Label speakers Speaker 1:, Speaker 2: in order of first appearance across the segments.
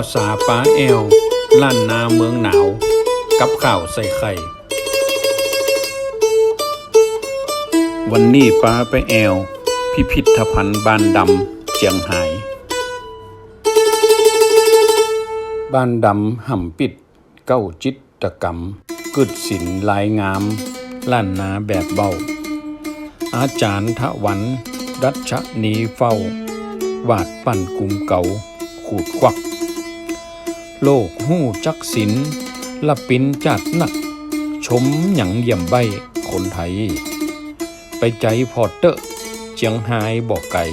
Speaker 1: ปอสาป้าแอวล้านนาเมืองหนาว กับข่าวใส่ไข่ วันนี้ป้าไปแอวพิพิธภัณฑ์บ้านดำเจียงไฮ้บ้านดำห่ำปิด เก้าจิตรกรรมกึดศิลลายงามล้านนาแบบเบา อาจารย์ทวันรัชนีเฝ้า วาดปั้นกลุ่มเก่าขูดควัก โลกหู้จักศิลละปินจัดหนัก ชมหยังเยี่ยมใบคนไทย ไปใจพอเตอะเจียงไฮบอกไก่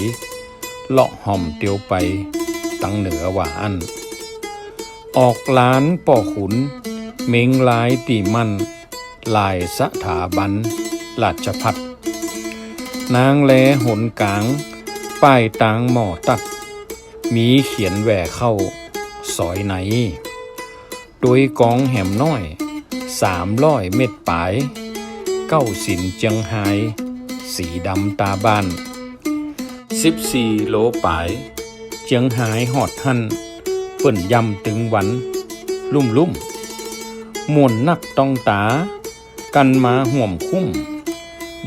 Speaker 1: เลาะห่อมเตียวไป ตั้งเหนือว่าอัน ออกล้านป่อขุน เมงลายตีมันลายสถาบันราชพัฒนางแลหนกลาง ป้ายตางหมอตัดมีเขียนแหวเข้า สอยไหน โดยกองแหมน้อยสามร้อยเม็ดปลาย เก้าสินเจียงไฮสีดำตาบ้านสิบสี่โลปลาย เจียงไฮหอดหันเปิ่นยำตึงวัน ลุ่มลุ่มมวนนักต้องตา กันมาห่วมคุ้ม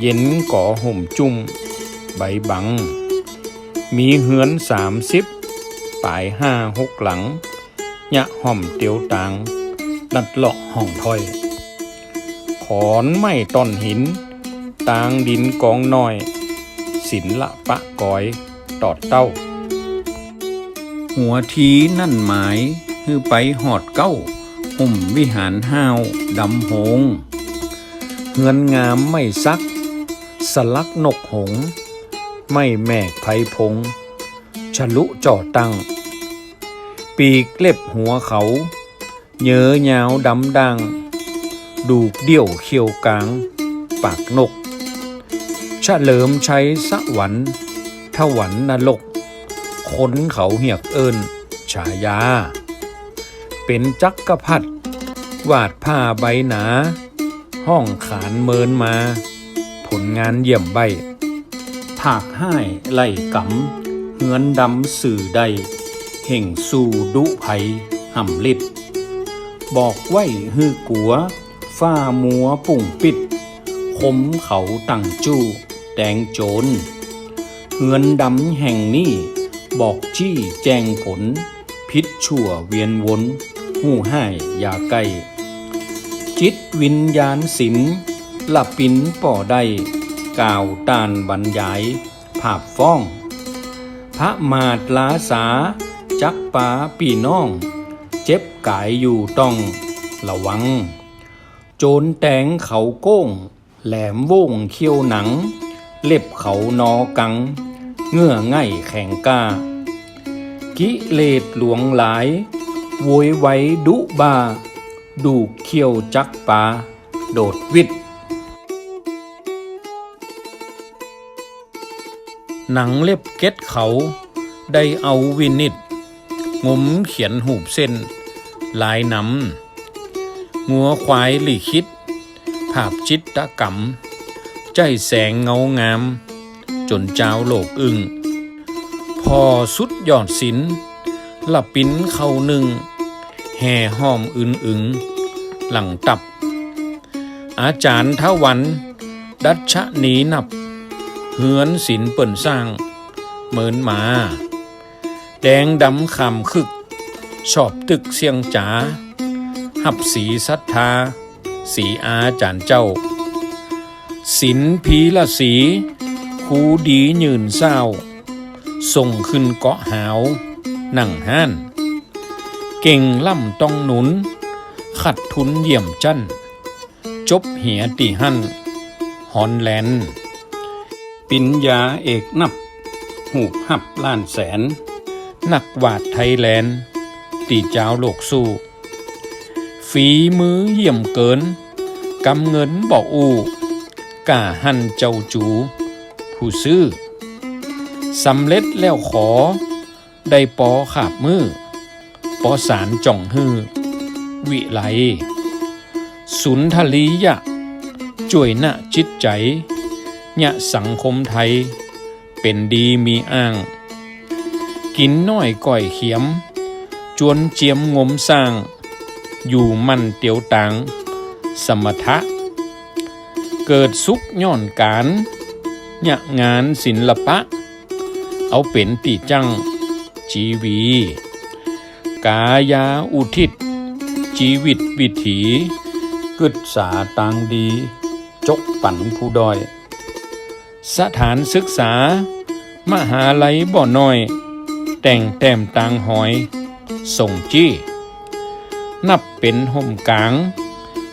Speaker 1: เย็นก่อห่มจุ่ม ใบบัง มีเหือนสามสิบปลายห้าหกหลัง ยะห่อมเตียวตางดัดเลาะห้องถ้อย ขอนไม้ต้นหิน ตางดินกองน้อย ศิลละปะกอย ตอดเต้า หัวทีนั่นหมายคือไปหอดเก้า หุ่มวิหารห้าวดำหง เฮือนงามไม่ซัก สลักนกหง ไม่แมกไผพง ฉลุจ่อตั้ง ปีกเล็บหัวเขาเหยอหยาวดำดัง ดูกเดี่ยวเขียวกลาง ปากนกชะเลิมใช้สวรรค์ทวันนรกค้นเขาเหียกเอินฉายา เป็นจักกระพัดวาดผ้าใบหนา ห้องขานเมินมา ผลงานเยี่ยมใบผากห้ายไล่กำเหือนดำสื่อใด เห่งสู่ดุไผห่ำลิดบอกไว้ฮือกัวฝ้ามัวปุ่งปิด คมเขาตั้งจู้แดงโจรเหือนดำแห่งนี้บอกจี้แจงผล พิษชั่วเวียนวนหู้ห้ายยาไกลจิตวิญญาณศิลป์หลับปินป่อใดกล่าวตานบรรยาย ภาพฟ้อง พระมาดลาสา จักป่าปีน้อง เจ็บกายอยู่ต้องระวัง โจรแตงเขาโก้ง แหลมโวงเขี้ยวหนัง เล็บเขานอกัง เงื่อง่ายแข่งกากิเลสหลวงหลายโวยไว้ดุบา ดูเขี้ยวจักป่าโดดวิดหนังเล็บเก็ดเขา ได้เอาวินิต งมเขียนหูบเส้น ลายน้ำงัวควายหลีคิด ภาพจิตตะกรรม ใจแสงเงางาม จนเจ้าโลกอึงพอสุดยอดศิลป์ละปิ้นเข้าหนึ่ง แห่ห้อมอึนอึง หลังตับ อาจารย์ทวัน ดัชนีนับเฮือนศิลป์เปิ่นสร้างเหมือนหมา แดงดำคำคึก ชอบตึกเสียงจ๋าหับสีศรัทธา สีอาจารย์เจ้าศิลพีละสีคูดียืนเศร้า ส่งขึ้นเกาะหาวนั่งห้าน เก่งล่ำต้องหนุน ขัดทุนเยี่ยมจันจบเหียตีหั่นฮอนแลนด์ ปิญญาเอกนับ หูบหับล้านแสน นักวาดไทยแลนด์ ตีเจ้าโลกสู้ ฝีมือเยี่ยมเกิน กำเงินบอกอูกล้าหันเจ้าจู ผู้ซื้อสำเร็จแล้วขอ ได้ปอขาบมือ ปอสารจ่องฮือ วิไล สุนทลียะ จ่วยหนะจิตใจยะสังคมไทย เป็นดีมีอ้าง กินน้อยก่อยเขียมชจวนเจียมงมสร้าง อยู่มันเตียวตังสมถะเกิดสุขย้อนการยะงานศิลปะ เอาเป็นตีจังจีวี กายาอุทิศ ชีวิตวิถีกึดสาตางดี จกปั่นผู้ดอย สถานศึกษา มหาลัยบ่อน้อย แต่งแต้มตางหอย ส่งจี้ นับเป็นห่มกลาง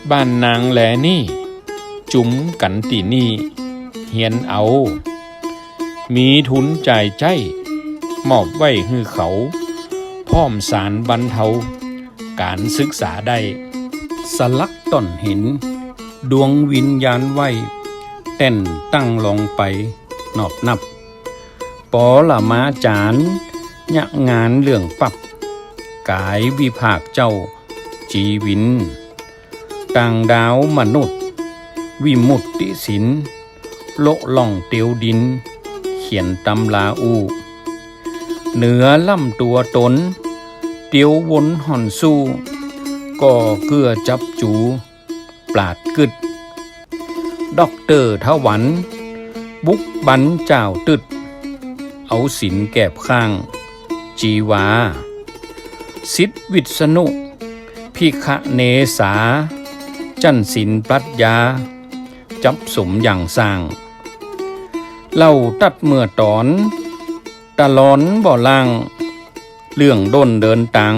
Speaker 1: บ้านนางแลนี่ จุ๋มกันตีนี่เฮียนเอา มีทุนจ่ายใจ มอบไว้ให้เขา พร้อมสารบรรเทา การศึกษาได้ สลักต้นหิน ดวงวิญญาณไว้เต้นตั้งลงไป นอบนับปอละมาจาน ยะงานเรื่องปับ กายวิภาคเจ้า จีวิน ต่างดาวมนุษย์ วิมุตติศิลป์โละล่องเตียวดิน เขียนตำลาอู เหนือล่ำตัวตน เตียววนห่อนสู้ก็เกื้อจับจูปราดกึดด็อกเตอร์ทวัน บุกบันเจ้าตึด เอาสินแกบข้าง จีวา สิทธิวิษณุ พิคะเนสา จันสินปรัชญา จับสมอย่างสร้าง เล่าตัดเมื่อตอน ตะลอนบ่อล่าง เรื่องด้นเดินตัง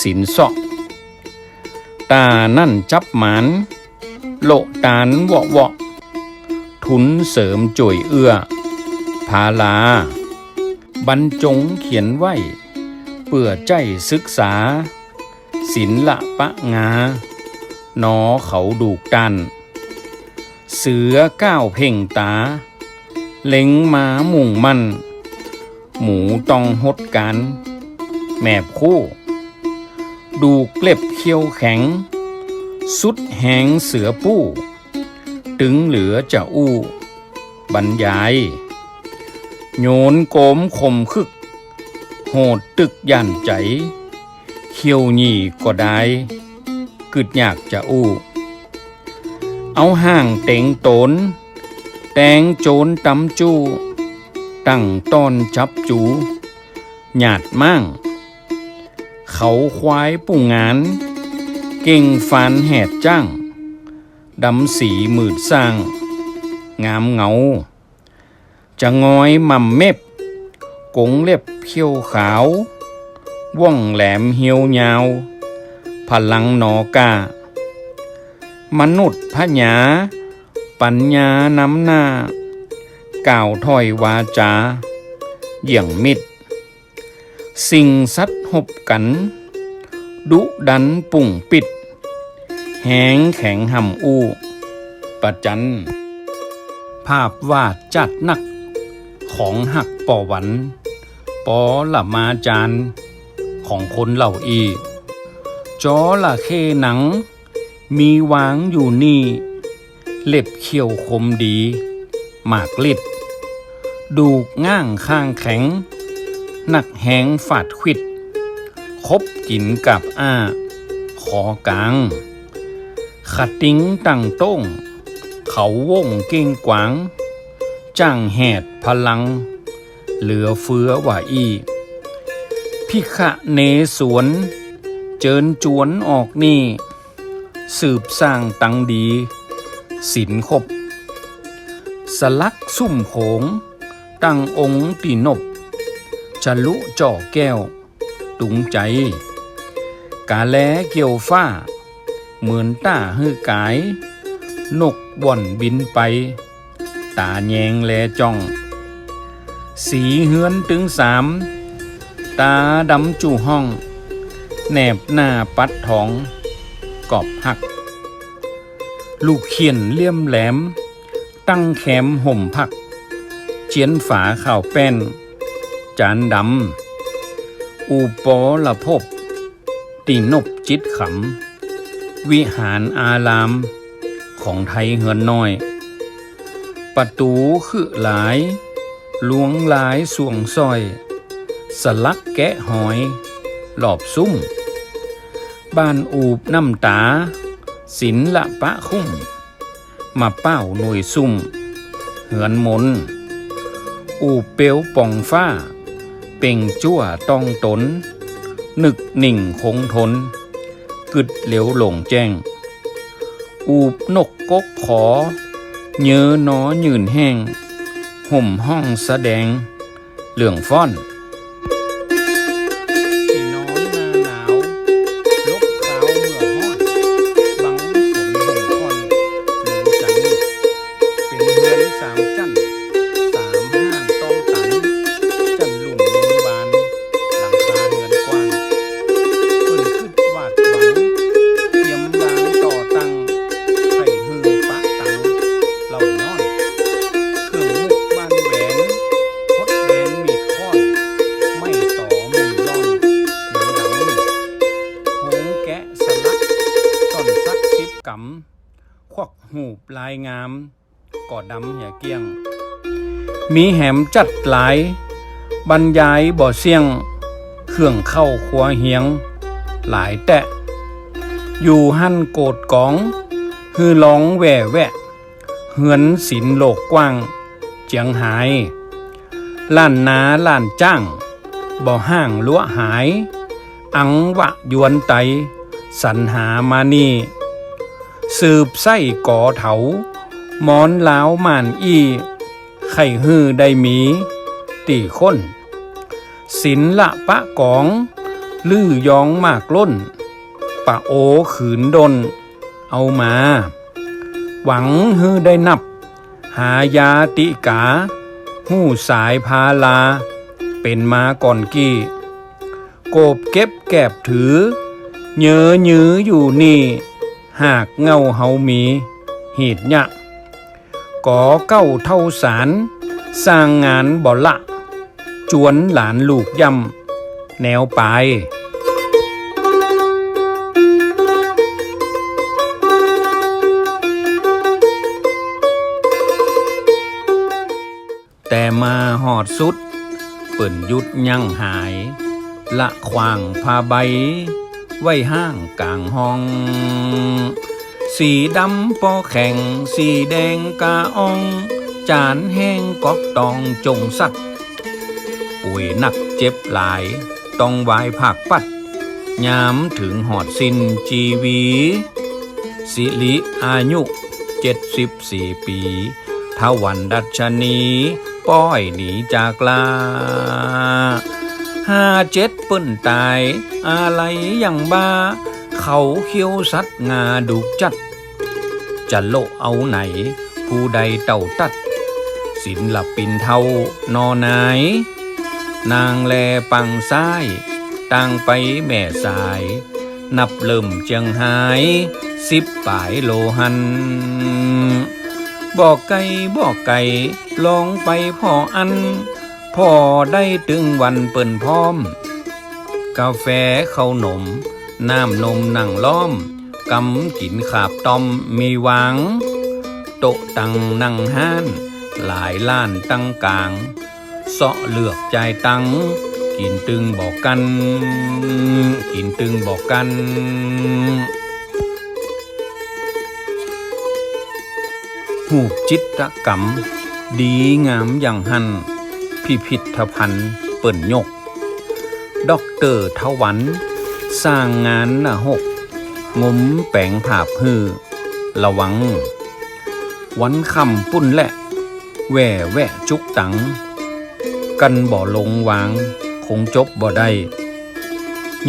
Speaker 1: สินสอกตานั่นจับหมาน โลตานวะวะ ทุนเสริมจ่วยเอื้อพาลา บรรจงเขียนไว้ เปื่อใจศึกษา ศิลละปะงานอเขาดูกตัน เสือก้าวเพ่งตา เล็งม้ามุ่งมันหมูต้องหดกัน แมบคู่ ดูเกล็บเคี้ยวแข็ง สุดแหงเสือปู้ตึงเหลือจะอู้ บรรยาย โยนโกมคมคึก โหดตึกย่านใจ เขียวหยี่ก็ได้กึดอยากจะอู้ เอาห่างเต็งโตน แตงโจนตำจู้ตั้งต้อนจับจู หยาดมั่ง เขาควายปุ่งงาน เก่งฟันแหดจ้างดำสีมืดสร้าง งามเงา จะงอยม่ำเม็บ กงเล็บเขียวขาว ว่องแหลมเหียวยาว พลังหนอกามนุษย์พญาปัญญาน้ำหน้ากล่าวถ้อยวาจา เยี่ยงมิตรสิ่งสัตว์หบกัน ดุดันปุ่งปิด แหงแข็งห่ำอู้ ประจัน ภาพวาดจัดนัก ของหักป่อหวันปอละมาจานของคนเหล่าอีจอละเคหนัง มีวางอยู่นี่ เล็บเขียวคมดี หมากลิด ดูกง่างข้างแข็ง หนักแหงฝาดควิด คบกินกับอ้า ขอกลาง ขัดติ้งตั้งต้ง เขาวงเก้งกวางจ้างแหด พลัง เหลือเฟื้อว่าอีพิขะเนสวน เจิญจวนออกนี่ สืบสร้างตังดีสินคบ สลักซุ่มโขง ตั้งองค์ตีนบชะลุจ่อแก้ว ตุงใจ กาแลเกี่ยวฟ้า เหมือนต้าฮือกาย นกบ่อนบินไป ตาแยงแลจ้อง สีเฮือนถึงสามตาดำจู่ห้อง แนบหน้าปัดทอง กอบหัก ลูกเขียนเลี่ยมแหลม ตั้งแคมห่มผัก เจียนฝาข่าวแป้น จานดำ อูปอละพบ ตีนบจิตขำ วิหารอาราม ของไทยเฮือนน้อย ประตูคือหลาย หลวงหลายสวงซอย สลักแกะหอย หลอบซุ่ม บ้านอูบน้ำตา ศิลละปะคุ้ม มาเป้าหน่วยซุ่ม เหือนมน อูบเปียวป่องฟ้า เป่งจั่วต้องตน นึกหนิ่งคงทน กึดเหลวหลงแจ้ง อูบนกกกขอเยอหนอยืนแห้ง ห่มห้องแสดงเหลืองฟ้อนที่นอนห งาม กอดดำอย่าเกี้ยง มีแหมจัดหลาย บรรยายบ่อเสียง เครื่องเข้าครัวเฮียง หลายแตะ อยู่หั่นโกดกอง ฮือร้องแหว่แวะ เหือนศิลโลกกว้าง เจียงหายล้านนาล้านจ้าง บ่ห้างลัวหาย อังวะยวนไต สรรหามานี่ สืบไส้ก่อเถาหมอนลาวม่านอีไข่ฮือได้มี ตีค้นศิลละปะกอง ลื้อยองมากล้น ปะโอขืนดน เอามา หวังฮือได้นับ หายาติกา หู้สายพาลา เป็นมาก่อนกี้ โกบเก็บแกบถือ เยอยืออยู่นี่ หากเงาเฮามีหีดยะก่อเก้าเท่าสาร สร้างงานบ่ละ จวนหลานลูกย่ำแนวปลายแต่มาหอดสุด เปิ่นยุดยั่งหาย ละควางพาใบ ไว้ห้างกลางห้อง สีดำปอแข่ง สีแดงกาออง จานแห้งกอกตองจงสัตว์ป่วยหนักเจ็บหลาย ต้องวายผักปัดยามถึงหอดสิ้นจีวีสิริอายุเจ็ดสิบสี่ปีทวันดัชนี ป้อยหนีจากลา ห้าเจ็ดเปิ้นตาย อะไรอย่างบ้า เขาเขี้ยวสัตว์งาดุกจัด จะโลกเอาไหน ผู้ใดเต่าตัด ศิลปินเท่านอนายนางแลปังซ้ายต่างไปแม่สาย นับเริ่มเจียงหาย สิบปลายโลหัน บอกไก่บอกไก่ลองไปพ่ออัน พ่อได้ตึงวันเปิ่นพร้อม กาแฟข้าวนม น้ำนมนั่งล้อมกำกินขาบตอมมีหวัง โตตังนั่งห้าน หลายล้านตั้งกลางเสาะเลือกใจตังกินตึงบอกกัน กินตึงบอกกันหูจิตรกรรม ดีงามอย่างหัน พิพิธภัณฑ์เปิ่นยกด็อกเตอร์ทวัน สร้างงานหน้าหกงมแปงผาบฮือระวัง วันคำปุ้นแหละแหว่แวะจุกตัง กันบ่ลงวาง คงจบบ่ได้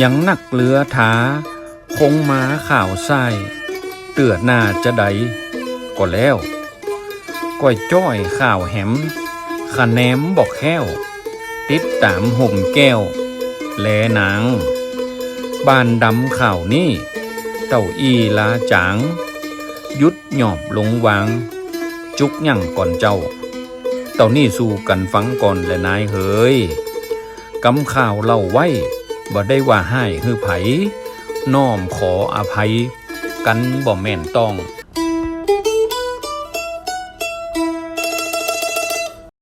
Speaker 1: ยังนักเรือท้าคงมาข่าวไส้เตือหน้าจะใดก็แล้วก้อยจ้อยข่าวแหม ขะแหนมบอกแค้ว ติดตามห่มแก้ว แลนาง บ้านดำข่าวนี่เต้าอีลาจาง ยุดหยอบลงวาง จุกยั่งก่อนเจ้า เต่านี่สู้กันฟังก่อนและนายเฮยกำข่าวเล่าไว้บ่ได้ว่าให้ฮือไผ น้อมขออภัย กันบ่แม่นต้อง